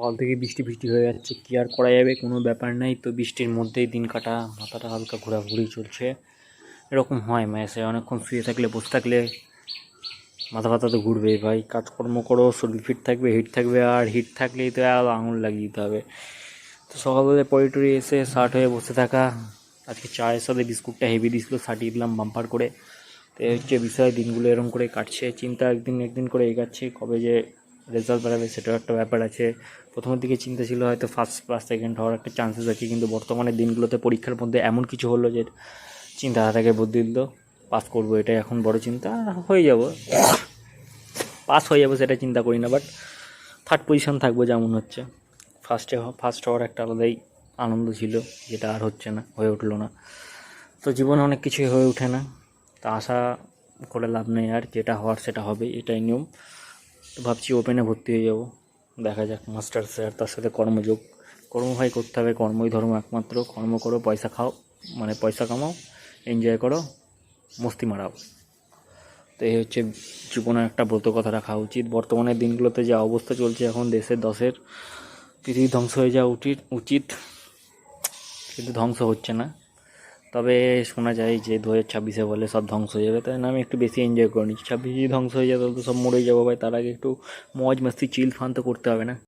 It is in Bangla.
সকাল থেকে বৃষ্টি বৃষ্টি হয়ে যাচ্ছে, কী আর করা যাবে? কোনো ব্যাপার নাই। তো বৃষ্টির মধ্যেই দিন কাটা, মাথাটা হালকা ঘোরাঘুরি চলছে। এরকম হয় মেসে অনেকক্ষণ শুয়ে থাকলে, বসে থাকলে মাথা ব্যথা তো ঘুরবেই ভাই। কাজকর্ম করো, শরীর ফিট থাকবে হিট থাকবে, আর হিট থাকলেই তো আর আঙুল লাগিয়ে দিতে হবে। তো সকালবেলা পরে টরে এসে শার্ট হয়ে বসে থাকা, আজকে চায়ের সাথে বিস্কুটটা হেভি দিয়েছিলো সাটিয়ে দিলাম বাম্পার করে। তো এই হচ্ছে বিষয়, দিনগুলো এরকম করে কাটছে। চিন্তা একদিন একদিন করে এগাচ্ছে, কবে যে রেজাল্ট বেরাবে সেটাও একটা ব্যাপার আছে। প্রথমের দিকে চিন্তা ছিল হয়তো ফার্স্ট ক্লাস সেকেন্ড হওয়ার একটা চান্সেস আছে, কিন্তু বর্তমানে দিনগুলোতে পরীক্ষার মধ্যে এমন কিছু হলো যে চিন্তাধারাকে বদলে দিল পাস করব, এটাই এখন বড় চিন্তা হয়ে যাব। পাস হয়ে যাব সেটা চিন্তা করি না বাট থার্ড পজিশন থাকব যেমন হচ্ছে। ফার্স্টে ফার্স্ট হওয়ার একটা আলাদাই আনন্দ ছিল, যেটা আর হচ্ছে না, হয়ে উঠল না। তো জীবনে অনেক কিছুই হয়ে ওঠে না, তা আশা করে লাভ নেই আর, যেটা হওয়ার সেটা হবে, এটাই নিয়ম। তো ভাবছি ওপেনে ভর্তি হয়ে যাব। দেখা যাক মাস্টার স্যার তার সাথে কর্মযোগ। কর্মভাই করতে হবে, কর্মই ধর্ম একমাত্র। কর্ম করো, পয়সা খাও মানে পয়সা কামাও এনজয় করো, মস্তি মারাও। তো এই হচ্ছে জীবনের একটা ব্রত কথা রাখা উচিত। বর্তমানের দিনগুলোতে যা অবস্থা চলছে এখন, দেশের দশের, পৃথিবী ধ্বংস হয়ে যাওয়া উচিত উচিত। কিন্তু ধ্বংস হচ্ছে না। তবে শোনা যায় যে দু হাজার ছাব্বিশে বলে সব ধ্বংস হয়ে যাবে, তাই না? আমি একটু বেশি এনজয় করে নিচ্ছি ছাব্বিশে ধ্বংস হয়ে তাহলে তো সব মরে যাব ভাই। তার আগে একটু মজ মাস্তি চিল ফান তো করতে হবে না?